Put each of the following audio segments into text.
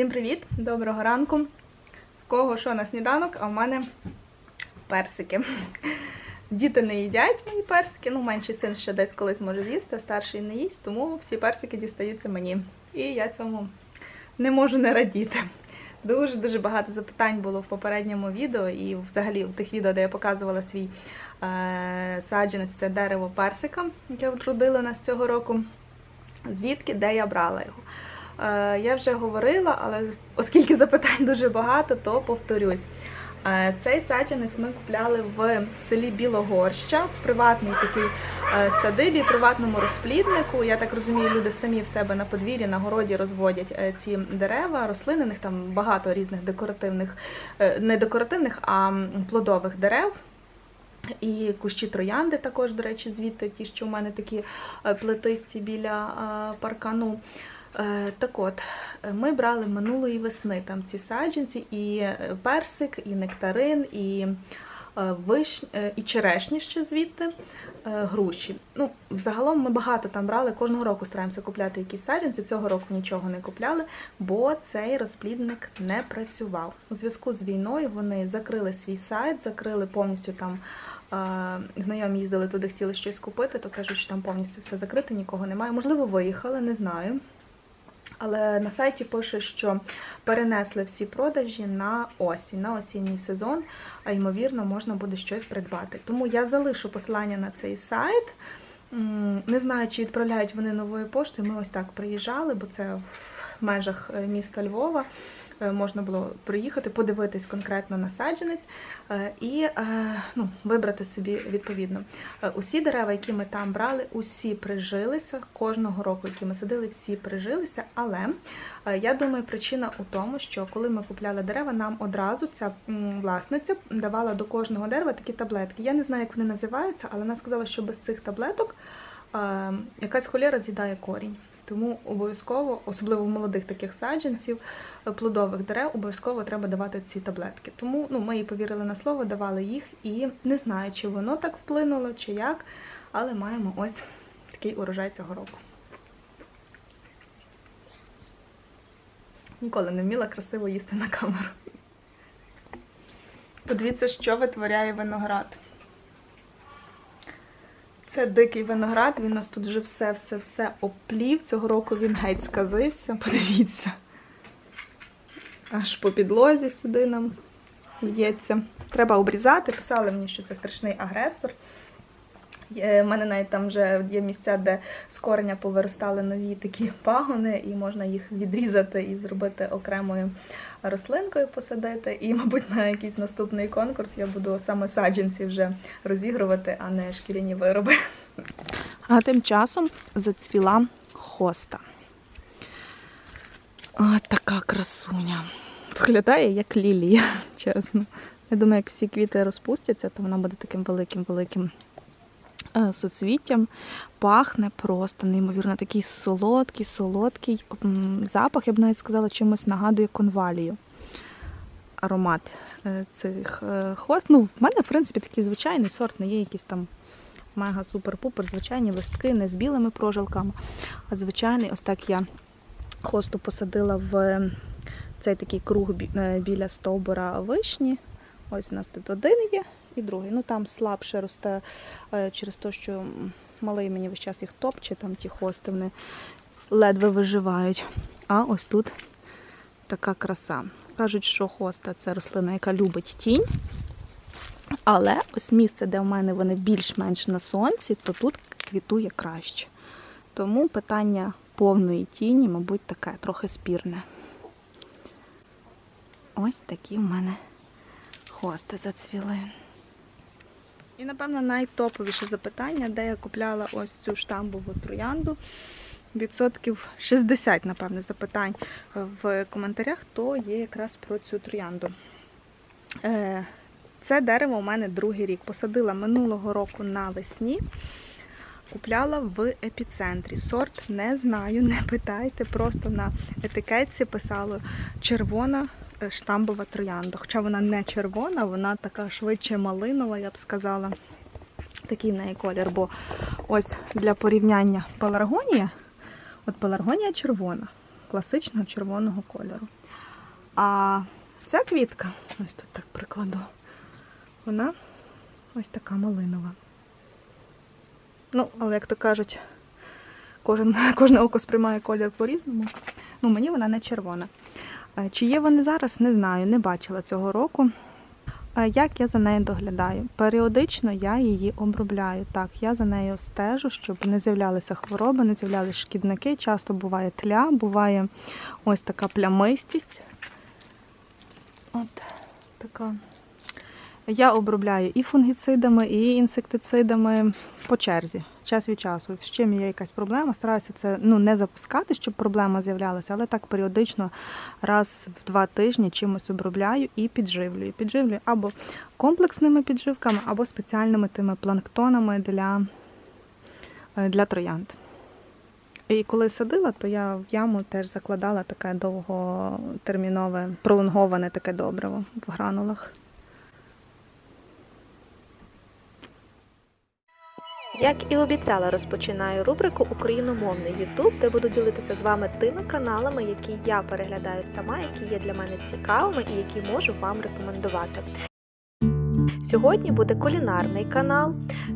Всім привіт! Доброго ранку! В кого що на сніданок, а в мене персики. Діти не їдять мої персики, ну менший син ще десь колись може з'їсти, а старший не їсть, тому всі персики дістаються мені. І я цьому не можу не радіти. Дуже-дуже багато запитань було в попередньому відео і взагалі в тих відео, де я показувала свій е- саджанець, це дерево персика, яке вродило нас цього року. Звідки, де я брала його. Е, Я вже говорила, але оскільки запитань дуже багато, то повторюсь. Е, Цей саджанець ми купляли в селі Білогорща, в приватній такій е, садибі, приватному розпліднику. Я так розумію, люди самі в себе на подвір'ї, на городі розводять ці дерева, рослини. Них там багато різних декоративних, не декоративних, а плодових дерев. І кущі троянди також, до речі, звідти ті, що в мене такі плетисті біля паркану. Е, Так от, ми брали минулої весни там ці саджанці, і е, персик, і нектарин, і е, виш... е, і черешні ще звідти, груші. Ну, взагалом ми багато там брали, кожного року стараємося купляти якісь саджанці. Цього року нічого не купляли, бо цей розплідник не працював. У зв'язку з війною вони закрили свій сайт, закрили повністю там. Знайомі їздили туди, хотіли щось купити, то кажуть, що там повністю все закрите, нікого немає. Можливо, виїхали, не знаю. Але на сайті пише, що перенесли всі продажі на осінь, на осінній сезон, а ймовірно, можна буде щось придбати. Тому я залишу посилання на цей сайт. Не знаю, чи відправляють вони новою поштою. Ми ось так приїжджали, бо це в межах е, міста Львова. Е, Можна було приїхати, подивитись конкретно на саджанець е, і е, ну, вибрати собі відповідно. Усі дерева, які ми там брали, усі прижилися. Кожного року, які ми садили, всі прижилися. Але я думаю, причина у тому, що коли ми купляли дерева, нам одразу ця власниця давала до кожного дерева такі таблетки. Я не знаю, як вони називаються, але вона сказала, що без цих таблеток е, якась холера з'їдає корінь. Тому обов'язково, особливо в молодих таких саджанців, е, плодових дерев, обов'язково треба давати ці таблетки. Тому ну, ми їй повірили на слово, давали їх і не знаю, чи воно так вплинуло, чи як, але маємо ось такий урожай цього року. Ніколи не вміла красиво їсти на камеру. Подивіться, що витворяє виноград. Це дикий виноград, він нас тут вже все-все-все оплів. Цього року він геть сказився. Подивіться. Аж по підлозі сюди нам в'ється. Треба обрізати. Писали мені, що це страшний агресор. У мене навіть там вже є місця, де з кореня повиростали нові такі пагони, і можна їх відрізати і зробити окремою рослинкою посадити. І, мабуть, на якийсь наступний конкурс я буду саме саджанці вже розігрувати, а не шкіряні вироби. А тим часом зацвіла хоста. Ось така красуня. Виглядає як лілія, чесно. Я думаю, як всі квіти розпустяться, то вона буде таким великим-великим суцвіттям. Пахне просто неймовірно такий солодкий, солодкий запах, я б навіть сказала, чимось нагадує конвалію. Аромат е, цих е, хост. Ну, в мене, в принципі, такий звичайний сорт, не є якийсь там мега супер-пупер, звичайні листки, не з білими прожилками, а звичайний, ось так я хосту посадила в цей такий круг е, біля стовбура вишні. Ось у нас тут один є і другий. Ну там слабше росте е, через те, що малий мені весь час їх топче, там ті хости вони ледве виживають. А ось тут така краса. Кажуть, що хоста це рослина, яка любить тінь. Але ось місце, де в мене вони більш-менш на сонці, то тут квітує краще. Тому питання повної тіні, мабуть, таке трохи спірне. Ось такі в мене хости зацвіли. І, напевно, найтоповіше запитання, де я купляла ось цю штамбову троянду. Відсотків 60, напевне, запитань в коментарях, то є якраз про цю троянду. Е, Це дерево у мене другий рік. Посадила минулого року навесні. Купляла в епіцентрі. Сорт не знаю, не питайте. Просто на етикетці писало червона е, штамбова троянда. Хоча вона не червона, вона така швидше малинова, я б сказала. Такий в неї колір. Бо ось для порівняння пеларгонія. От пеларгонія червона, класичного червоного кольору. А ця квітка, ось тут так прикладу, вона ось така малинова. Ну, але як то кажуть, кожен, кожне око сприймає колір по-різному. Ну, мені вона не червона. Е, Чи є вони зараз, не знаю, не бачила цього року. Е, Як я за нею доглядаю? Періодично я її обробляю. Так, я за нею стежу, щоб не з'являлися хвороби, не з'являлися шкідники. Часто буває тля, буває ось така плямистість. От така. Я обробляю і фунгіцидами, і інсектицидами по черзі, час від часу. Чим є якась проблема, стараюся це ну, не запускати, щоб проблема з'являлася, але так періодично раз в два тижні чимось обробляю і підживлюю. Підживлюю або комплексними підживками, або спеціальними тими планктонами для, е, для троянд. І коли садила, то я в яму теж закладала таке довготермінове, пролонговане таке добриво в гранулах. Як і обіцяла, розпочинаю рубрику Україномовний Ютуб, де буду ділитися з вами тими каналами, які я переглядаю сама, які є для мене цікавими і які можу вам рекомендувати. Сьогодні буде кулінарний канал.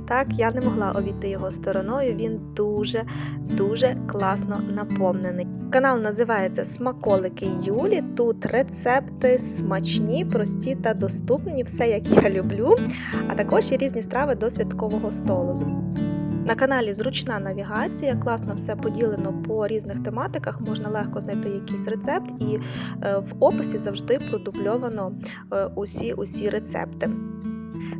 Так, я не могла обійти його стороною. Він дуже дуже класно наповнений. Канал називається Смаколики Юлі. Тут рецепти смачні, прості та доступні, все як я люблю, а також і різні страви до святкового столу. На каналі зручна навігація, класно все поділено по різних тематиках, можна легко знайти якийсь рецепт, і е, в описі завжди продубльовано е, усі усі рецепти.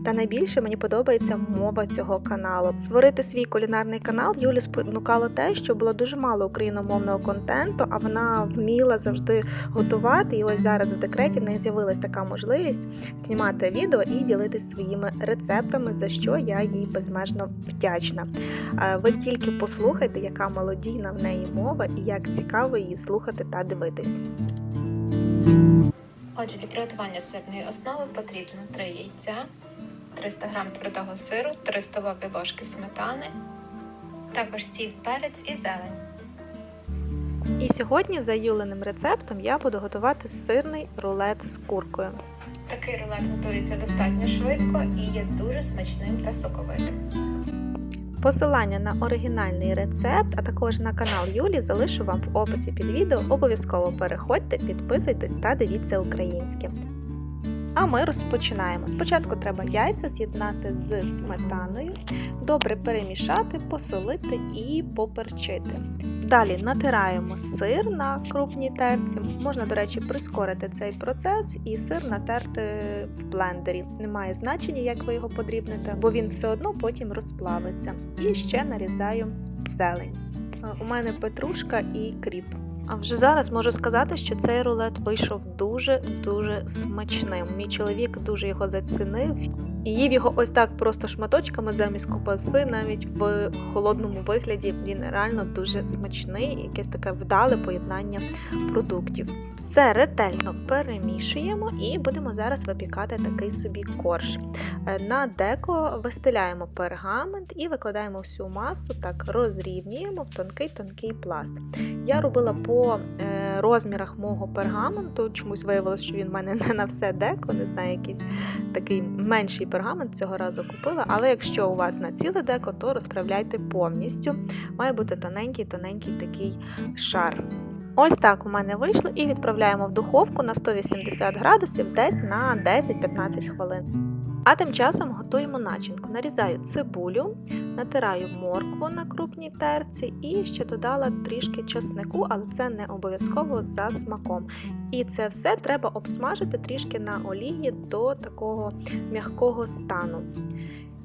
Та найбільше мені подобається мова цього каналу. Створити свій кулінарний канал Юлі спонукало те, що було дуже мало україномовного контенту, а вона вміла завжди готувати. І ось зараз в декреті в неї з'явилась така можливість знімати відео і ділитись своїми рецептами, за що я їй безмежно вдячна. Е, Ви тільки послухайте, яка мелодійна в неї мова і як цікаво її слухати та дивитись. Отже, для приготування сирної основи потрібно 3 яйця, 300 г твердого сиру, 3 столові ложки сметани, також сіль, перець і зелень. І сьогодні за Юленим рецептом я буду готувати сирний рулет з куркою. Такий рулет готується достатньо швидко і є дуже смачним та соковитим. Посилання на оригінальний рецепт, а також на канал Юлі залишу вам в описі під відео. Обов'язково переходьте, підписуйтесь та дивіться українське. А ми розпочинаємо. Спочатку треба яйця з'єднати з сметаною, добре перемішати, посолити і поперчити. Далі натираємо сир на крупній терці. Можна, до речі, прискорити цей процес і сир натерти в блендері. Немає значення, як ви його подрібните, бо він все одно потім розплавиться. І ще нарізаю зелень. Е, У мене петрушка і кріп. А вже зараз можу сказати, що цей рулет вийшов дуже-дуже смачним. Мій чоловік дуже його зацінив і їв його ось так просто шматочками замість ковбаси, навіть в холодному вигляді. Він реально дуже смачний, якесь таке вдале поєднання продуктів. Все ретельно перемішуємо і будемо зараз випікати такий собі корж. Е, На деко вистеляємо пергамент і викладаємо всю масу, так розрівнюємо в тонкий-тонкий пласт. Я робила по е, розмірах мого пергаменту, чомусь виявилося, що він в мене не на все деко, не знаю, якийсь такий менший пергамент цього разу купила. Але якщо у вас на ціле деко, то розправляйте повністю. Має бути тоненький-тоненький такий шар. Ось так у мене вийшло і відправляємо в духовку на 180 градусів десь на 10-15 хвилин. А тим часом готуємо начинку. Нарізаю цибулю, натираю моркву на крупній терці і ще додала трішки чеснику, але це не обов'язково за смаком. І це все треба обсмажити трішки на олії до такого м'якого стану.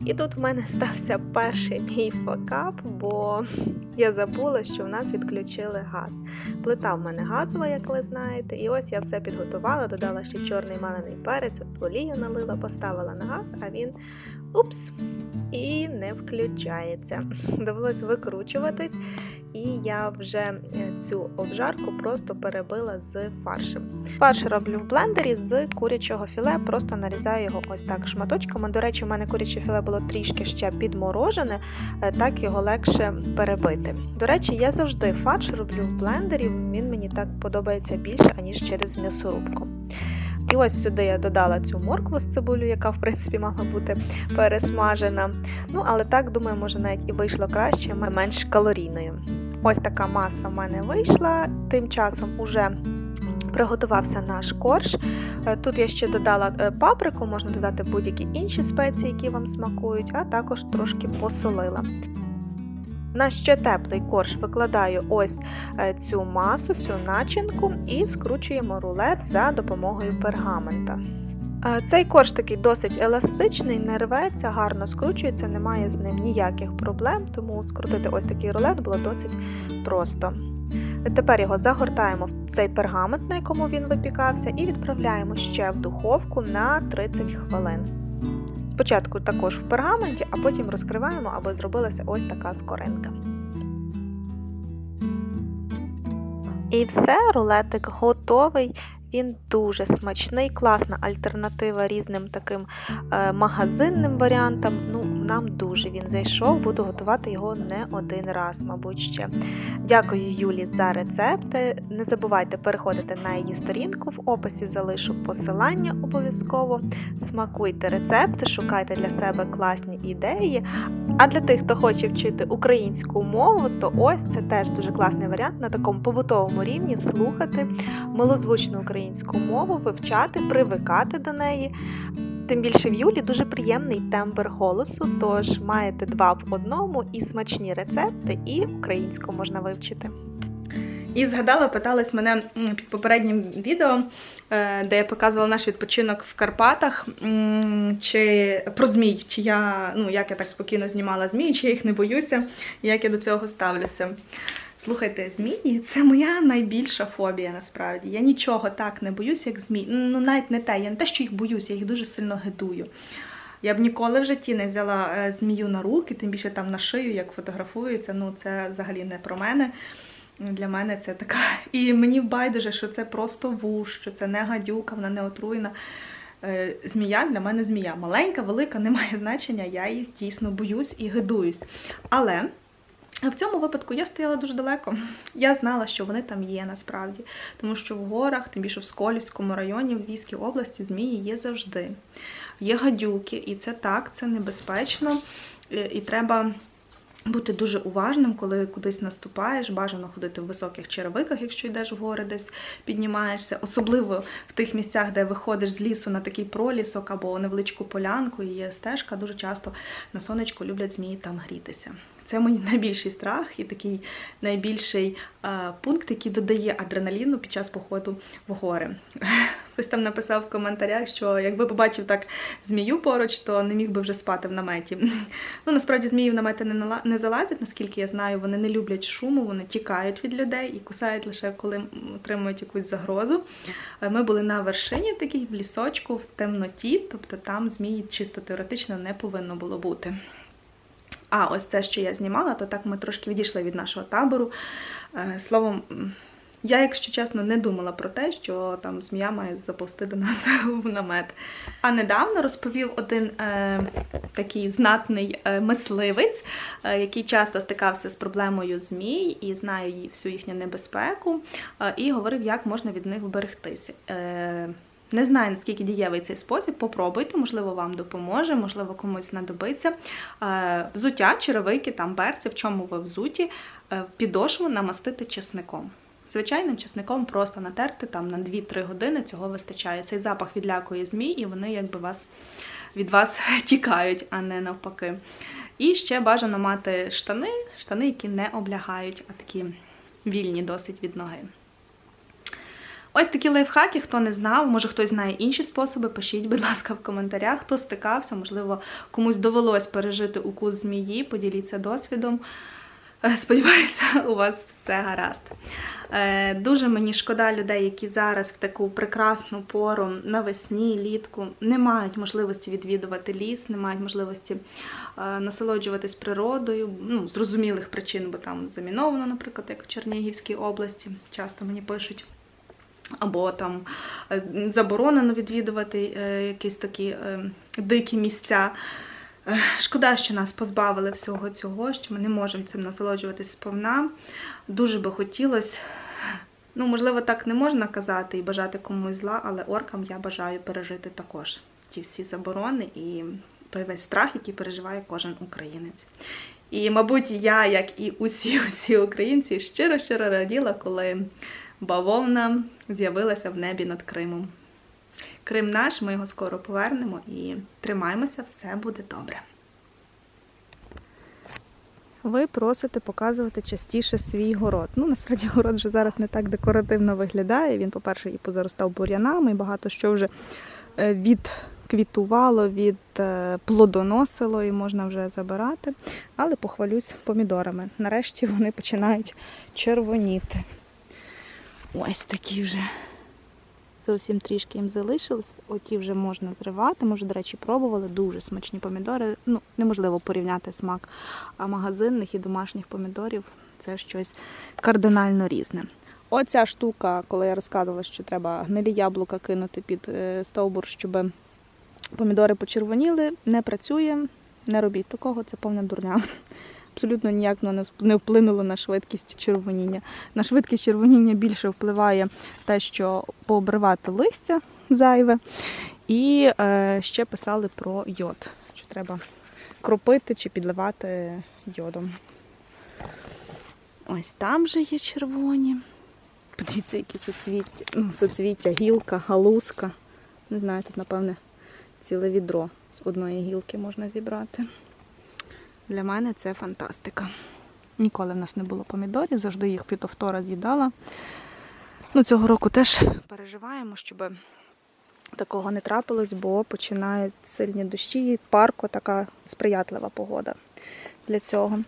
І тут в мене стався перший мій факап, бо я забула, що в нас відключили газ. Плита в мене газова, як ви знаєте, і ось я все підготувала, додала ще чорний малений перець, от олію налила, поставила на газ, а він упс! І не включається. Довелось викручуватись і я вже е, цю обжарку просто перебила з фаршем. Фарш роблю в блендері з курячого філе, просто нарізаю його ось так шматочками. До речі, у мене куряче філе було трішки ще підморожене, е, так його легше перебити. До речі, я завжди фарш роблю в блендері, він мені так подобається більше, аніж через м'ясорубку. І ось сюди я додала цю моркву з цибулю, яка в принципі мала бути пересмажена. Ну, але так, думаю, може навіть і вийшло краще, менш калорійною. Ось така маса в мене вийшла. Тим часом уже приготувався наш корж. Е, Тут я ще додала е, паприку, можна додати будь-які інші спеції, які вам смакують, а також трошки посолила. На ще теплий корж викладаю ось е, цю масу, цю начинку і скручуємо рулет за допомогою пергамента. Цей корж такий досить еластичний, не рветься, гарно скручується, немає з ним ніяких проблем, тому скрутити ось такий рулет було досить просто. Тепер його загортаємо в цей пергамент, на якому він випікався, і відправляємо ще в духовку на 30 хвилин. Спочатку також в пергаменті, а потім розкриваємо, аби зробилася ось така скоринка. І все, рулетик готовий. Він дуже смачний, класна альтернатива різним таким е, магазинним варіантам. Нам дуже він зайшов, буду готувати його не один раз, мабуть, ще. Дякую Юлі за рецепти. Не забувайте переходити на її сторінку, в описі залишу посилання обов'язково. Смакуйте рецепти, шукайте для себе класні ідеї. А для тих, хто хоче вчити українську мову, то ось це теж дуже класний варіант на такому побутовому рівні слухати милозвучну українську мову, вивчати, привикати до неї. Тим більше в Юлі дуже приємний тембр голосу, тож маєте два в одному і смачні рецепти, і українську можна вивчити. І згадала, питались мене під попереднім відео, е, де я показувала наш відпочинок в Карпатах, чи про змій, чи я, ну, як я так спокійно знімала змій, чи я їх не боюся, як я до цього ставлюся. Слухайте, змії це моя найбільша фобія насправді. Я нічого так не боюся, як змій. Ну, навіть не те, я не те, що їх боюся, я їх дуже сильно гидую. Я б ніколи в житті не взяла е, змію на руки, тим більше там на шию, як фотографується. Ну, це взагалі не про мене. Для мене це така. І мені байдуже, що це просто вуш, що це не гадюка, вона не отруєна. Е, Змія для мене змія. Маленька, велика, немає значення, я їх дійсно боюсь і гидуюсь. Але в цьому випадку я стояла дуже далеко. Я знала, що вони там є насправді. Тому що в горах, тим більше в Сколівському районі, в Львівській області, змії є завжди. Є гадюки, і це так, це небезпечно. Е, І треба бути дуже уважним, коли кудись наступаєш. Бажано ходити в високих черевиках, якщо йдеш в гори, десь піднімаєшся. Особливо в тих місцях, де виходиш з лісу на такий пролісок або невеличку полянку, і є стежка. Дуже часто на сонечку люблять змії там грітися. Це мій найбільший страх і такий найбільший е, пункт, який додає адреналіну під час походу в гори. Хтось там написав в коментарях, що якби побачив так змію поруч, то не міг би вже спати в наметі. Ну насправді змії в намети не нала- не залазять, наскільки я знаю, вони не люблять шуму, вони тікають від людей і кусають лише коли отримують якусь загрозу. Е, Ми були на вершині такій в лісочку, в темноті, тобто там змії чисто теоретично не повинно було бути. А ось це, що я знімала, то так ми трошки відійшли від нашого табору. Е, Словом, я, якщо чесно, не думала про те, що там змія має заповзти до нас в намет. А недавно розповів один е, такий знатний е, мисливець, е, який часто стикався з проблемою змій і знає всю їхню небезпеку, е, і говорив, як можна від них вберегтися. Е, не знаю, наскільки дієвий цей спосіб. Попробуйте, можливо, вам допоможе, можливо, комусь знадобиться. Е, Взуття, черевики, там берці, в чому ви взуті, е, підошву намастити чесником. Звичайним чесником просто натерти там на 2-3 години цього вистачає. Цей запах відлякує змій, і вони якби вас від вас тікають, а не навпаки. І ще бажано мати штани, штани, які не облягають, а такі вільні досить від ноги. Ось такі лайфхаки, хто не знав, може хтось знає інші способи, пишіть, будь ласка, в коментарях, хто стикався, можливо, комусь довелось пережити укус змії, поділіться досвідом. Е, Сподіваюся, у вас все гаразд. Е, Дуже мені шкода людей, які зараз в таку прекрасну пору навесні, літку не мають можливості відвідувати ліс, не мають можливості е, насолоджуватись природою, ну, зрозумілих причин, бо там заміновано, наприклад, як в Чернігівській області. Часто мені пишуть. Або там е, заборонено відвідувати е, якісь такі е, дикі місця. Шкода, що нас позбавили всього цього, що ми не можемо цим насолоджуватись сповна. Дуже би хотілося. Ну, можливо, так не можна казати і бажати комусь зла, але оркам я бажаю пережити також ті всі заборони і той весь страх, який переживає кожен українець. І, мабуть, я, як і усі усі українці, щиро-щиро раділа, коли бавовна з'явилася в небі над Кримом. Крим наш, ми його скоро повернемо і тримаємося, все буде добре. Ви просите показувати частіше свій город. Ну, насправді, город вже зараз не так декоративно виглядає. Він, по-перше, і позаростав бур'янами, і багато що вже е, відквітувало, від е, плодоносило і можна вже забирати. Але похвалюсь помідорами. Нарешті вони починають червоніти. Ось такі вже. Зовсім трішки їм залишилось. Оті вже можна зривати. Може, до речі, пробували. Дуже смачні помідори. Ну, неможливо порівняти смак а магазинних і домашніх помідорів. Це щось кардинально різне. Оця штука, коли я розказувала, що треба гнилі яблука кинути під е, стовбур, щоб помідори почервоніли, не працює. Не робіть такого, це повна дурня. Абсолютно ніяк не вплинуло на швидкість червоніння. На швидкість червоніння більше впливає те, що пообривати листя зайве. І е, ще писали про йод, що треба кропити чи підливати йодом. Ось там же є червоні. Подивіться, які соцвіття, ну, соцвіття, гілка, галузка. Не знаю, тут, напевне, ціле відро з одної гілки можна зібрати. Для мене це фантастика. Ніколи в нас не було помідорів, завжди їх фітофтора з'їдала. Ну, цього року теж переживаємо, щоб такого не трапилось, бо починають сильні дощі, і парко така сприятлива погода для цього.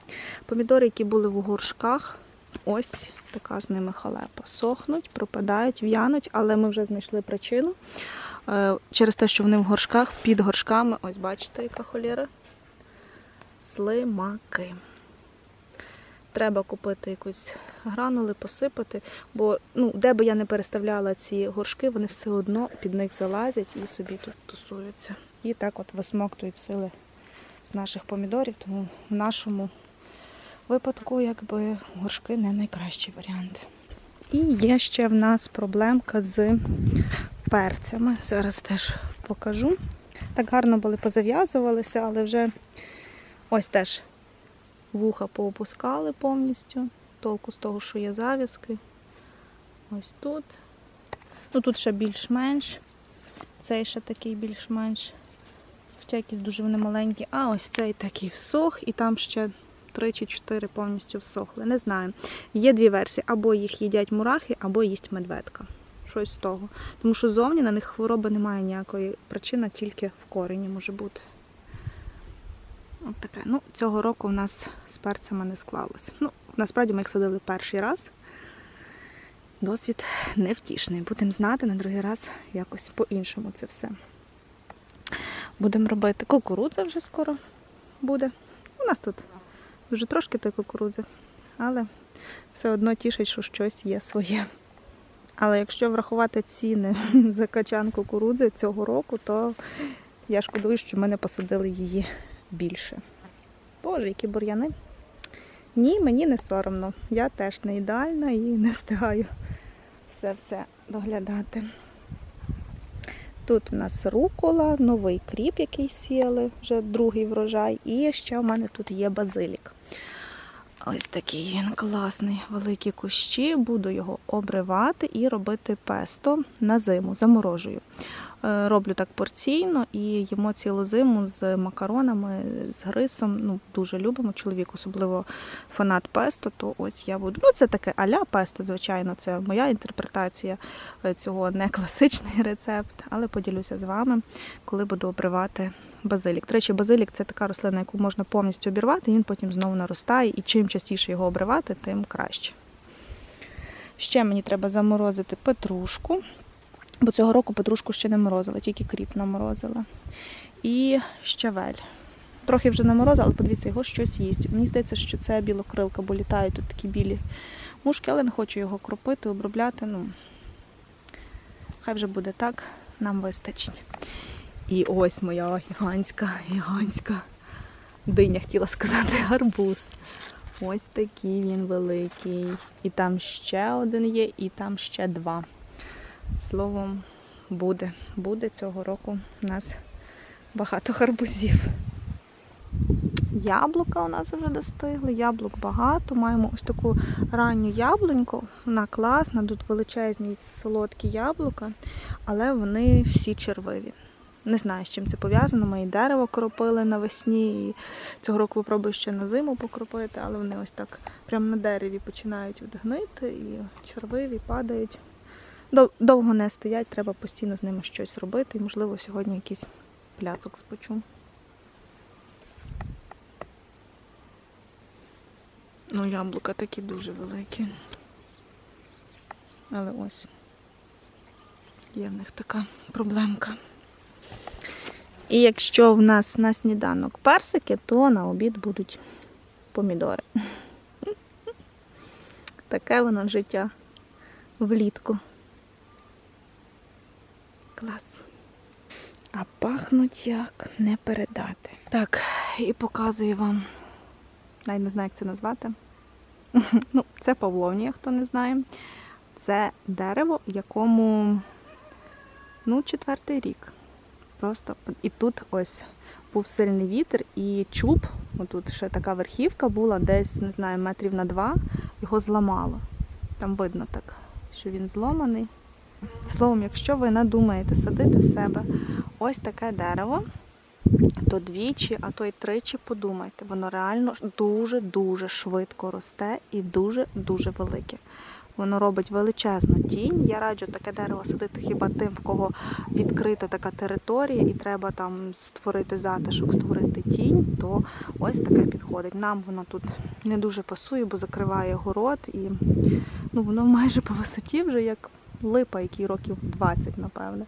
Помідори, які були в горшках, ось така з ними халепа. Сохнуть, пропадають, в'януть, але ми вже знайшли причину. Е, Через те, що вони в горшках, під горшками, ось бачите, яка холєра. Слимаки. Треба купити якусь гранули, посипати, бо ну, де би я не переставляла ці горшки, вони все одно під них залазять і собі тут тусуються. І так от висмоктують сили з наших помідорів, тому в нашому випадку якби горшки не найкращий варіант. І є ще в нас проблемка з перцями. Зараз теж покажу. Так гарно були позав'язувалися, але вже ось теж вуха поопускали повністю. Толку з того, що є зав'язки. Ось тут. Ну тут ще більш-менш. Цей ще такий більш-менш. Хоча якісь дуже вони маленькі. А ось цей такий всох, і там ще три чи чотири повністю всохли. Не знаю. Є дві версії: або їх їдять мурахи, або їсть медведка. Щось з того. Тому що зовні на них хвороби немає ніякої причини, тільки в корені може бути. От таке. Ну, цього року в нас з перцями не склалося. Ну, насправді ми їх садили перший раз. Досвід невтішний. Будемо знати на другий раз якось по-іншому це все. Будемо робити. Кукурудза вже скоро буде. У нас тут дуже трошки тої кукурудзи, але все одно тішить, що щось є своє. Але якщо врахувати ціни за качан кукурудзи цього року, то я шкодую, що ми не посадили її більше. Боже, які бур'яни. Ні, мені не соромно. Я теж не ідеальна і не встигаю все-все доглядати. Тут у нас рукола, новий кріп, який сіяли, вже другий врожай. І ще в мене тут є базилік. Ось такий він класний, великі кущі. Буду його обривати і робити песто на зиму, заморожую. Е, Роблю так порційно і їмо цілу зиму з макаронами, з грисом. Ну, дуже любимо. Чоловік, особливо фанат песто, то ось я буду. Ну, це таке аля песто, звичайно, це моя інтерпретація е, цього не класичний рецепт, але поділюся з вами, коли буду обривати базилік. До речі, базилік це така рослина, яку можна повністю обірвати, і він потім знову наростає, і чим частіше його обривати, тим краще. Ще мені треба заморозити петрушку, бо цього року петрушку ще не морозила, тільки кріп наморозила. І щавель. Трохи вже наморозила, але подивіться, його щось їсть. Мені здається, що це білокрилка, бо літають тут такі білі мушки, але не хочу його кропити, обробляти. Ну, хай вже буде так, нам вистачить. І ось моя гігантська, гігантська диня, хотіла сказати, гарбуз. Ось такий він великий. І там ще один є, і там ще два. Словом, буде. Буде цього року у нас багато гарбузів. Яблука у нас вже достигли, яблук багато. Маємо ось таку ранню яблуньку. Вона класна, тут величезні солодкі яблука, але вони всі червиві. Не знаю, з чим це пов'язано. Ми і дерево кропили навесні, і цього року попробую ще на зиму покропити, але вони ось так прямо на дереві починають відгнити і червиві падають. Дов- Довго не стоять, треба постійно з ними щось робити. І, можливо, сьогодні якийсь пляцок спечу. Ну, яблука такі дуже великі. Але ось є в них така проблемка. І якщо в нас на сніданок персики, то на обід будуть помідори. Таке воно життя влітку. Клас. А пахнуть як не передати. Так, і показую вам. Навіть не знаю, як це назвати. Ну, це павловнія, хто не знає. Це дерево, якому ну, четвертий рік. Просто і тут ось був сильний вітер, і чуб, отут ще така верхівка була, десь, не знаю, метрів на два, його зламало. Там видно так, що він зломаний. Словом, якщо ви надумаєте садити в себе ось таке дерево, то двічі, а то й тричі подумайте, воно реально дуже-дуже швидко росте і дуже-дуже велике. Воно робить величезну тінь. Я раджу таке дерево садити хіба тим, в кого відкрита така територія, і треба там створити затишок, створити тінь, то ось таке підходить. Нам воно тут не дуже пасує, бо закриває город, і ну, воно майже по висоті вже як липа, який років 20, напевне.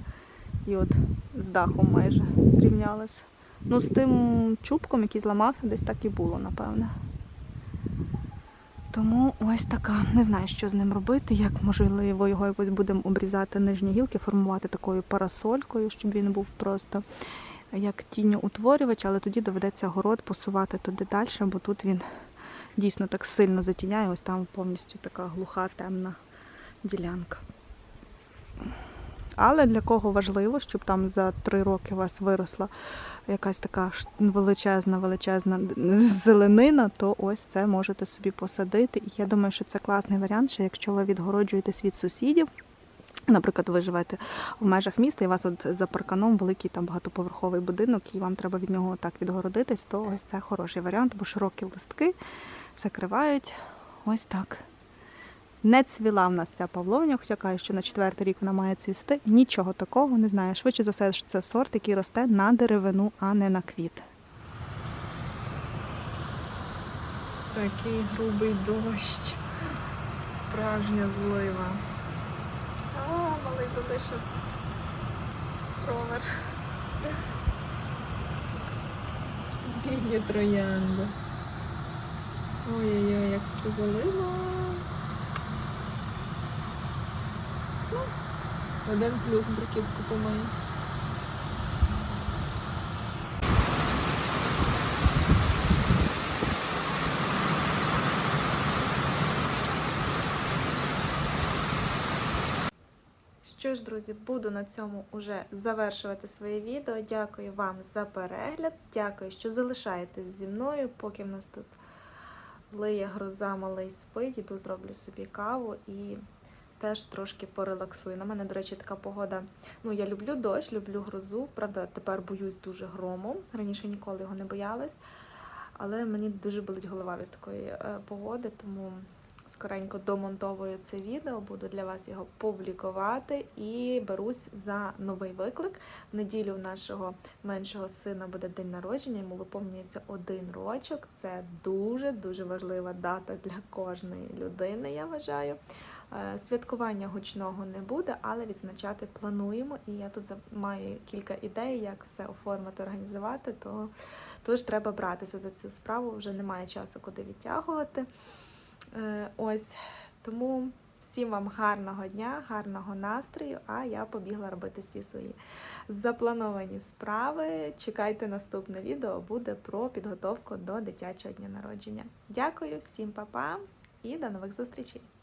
І от з дахом майже зрівнялось. Ну, з тим чубком, який зламався, десь так і було, напевне. Тому ось така. Не знаю, що з ним робити, як можливо його якось будемо обрізати нижні гілки, формувати такою парасолькою, щоб він був просто як тіньоутворювач, але тоді доведеться город посувати туди далі, бо тут він дійсно так сильно затіняє, ось там повністю така глуха, темна ділянка. Але для кого важливо, щоб там за три роки у вас виросла якась така величезна, величезна зеленина, то ось це можете собі посадити. І я думаю, що це класний варіант, що якщо ви відгороджуєтесь від сусідів, наприклад, ви живете в межах міста, і у вас от за парканом великий там багатоповерховий будинок, і вам треба від нього так відгородитись, то ось це хороший варіант, бо широкі листки закривають ось так. Не цвіла в нас ця павловня, хоча кажуть, що на четвертий рік вона має цвісти. Нічого такого не знаю. Швидше за все, що це сорт, який росте на деревину, а не на квіт. Такий грубий дощ. Справжня злива. А, малий залишив ровер. Бідні троянди. Ой-ой-ой, як це залило. Один плюс бруківку помию. Що ж, друзі, буду на цьому уже завершувати своє відео. Дякую вам за перегляд. Дякую, що залишаєтесь зі мною, поки в нас тут лиє гроза, малий спить. Іду зроблю собі каву і теж трошки порелаксую. На мене, до речі, така погода. Ну, я люблю дощ, люблю грозу. Правда, тепер боюсь дуже грому. Раніше ніколи його не боялась. Але мені дуже болить голова від такої е, погоди, тому скоренько домонтовую це відео, буду для вас його публікувати і берусь за новий виклик. В неділю нашого меншого сина буде день народження, йому виповнюється один рочок. Це дуже дуже важлива дата для кожної людини, я вважаю. Е, Святкування гучного не буде, але відзначати плануємо. І я тут маю кілька ідей, як все оформити, організувати. То тож треба братися за цю справу. Вже немає часу, куди відтягувати. Е, Ось тому всім вам гарного дня, гарного настрою. А я побігла робити всі свої заплановані справи. Чекайте наступне відео, буде про підготовку до дитячого дня народження. Дякую всім, па-па і до нових зустрічей!